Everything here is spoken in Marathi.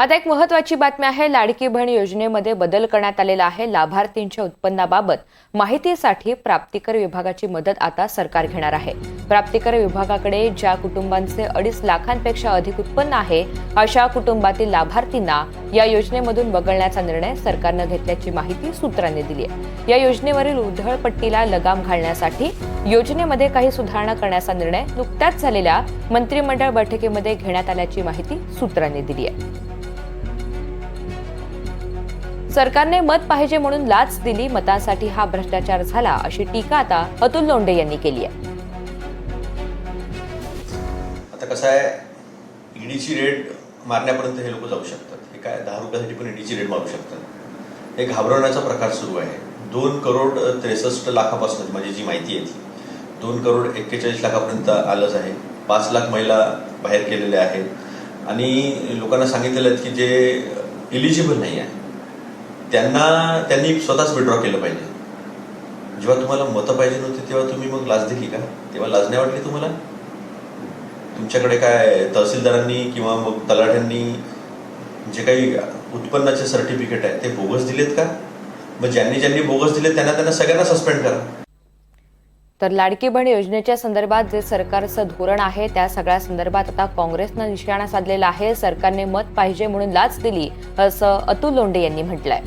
आता एक महत्वाची बातमी आहे लाडकी बहीण योजनेमध्ये बदल करण्यात आलेला आहे. लाभार्थींच्या उत्पन्नाबाबत माहितीसाठी प्राप्तिकर विभागाची मदत आता सरकार घेणार आहे. प्राप्तिकर विभागाकडे ज्या कुटुंबांचे अडीच लाखांपेक्षा अधिक उत्पन्न आहे अशा कुटुंबातील लाभार्थींना या योजनेमधून वगळण्याचा निर्णय सरकारनं घेतल्याची माहिती सूत्रांनी दिली आहे. या योजनेवरील उधळपट्टीला लगाम घालण्यासाठी योजनेमध्ये काही सुधारणा करण्याचा निर्णय नुकत्याच झालेल्या मंत्रिमंडळ बैठकीमध्ये घेण्यात आल्याची माहिती सूत्रांनी दिली आहे. सरकारने मत पाहिजे म्हणून लाच दिली मतांसाठी हा भ्रष्टाचार झाला अशी टीका आता अतुल लोंढे यांनी केली आहे. आता कसं आहे ईडीची रेट मारण्यापर्यंत हे लोक जाऊ शकतात. हे काय दहा रुपयासाठी पण ईडीची रेट मारू शकतात. हे घाबरवण्याचा प्रकार सुरू आहे. दोन करोड त्रेसष्ट लाखापासून माझी जी माहिती आहे ती दोन करोड एक्केचाळीस लाखापर्यंत आलंच आहे. पाच लाख महिला बाहेर केलेल्या आहेत. आणि लोकांना सांगितलेलं आहेत की जे इलिजिबल नाही आहे त्यांना त्यांनी स्वतःच विड्रॉ केलं पाहिजे. जेव्हा तुम्हाला मतं पाहिजे नव्हती तेव्हा तुम्ही मग लाच दिली का? तेव्हा लाज नाही वाटली तुम्हाला? तुमच्याकडे काय तहसीलदारांनी किंवा मग तलाठ्यांनी जे काही उत्पन्नाचे सर्टिफिकेट आहे ते बोगस दिलेत का? मग ज्यांनी ज्यांनी बोगस दिले त्यांना त्यांना सगळ्यांना सस्पेंड करा. तर लाडकी बहीण योजनेच्या संदर्भात जे सरकारचं धोरण आहे त्या सगळ्या संदर्भात आता काँग्रेसनं निशाणा साधलेला आहे. सरकारने मत पाहिजे म्हणून लाच दिली असं अतुल लोंढे यांनी म्हटलंय.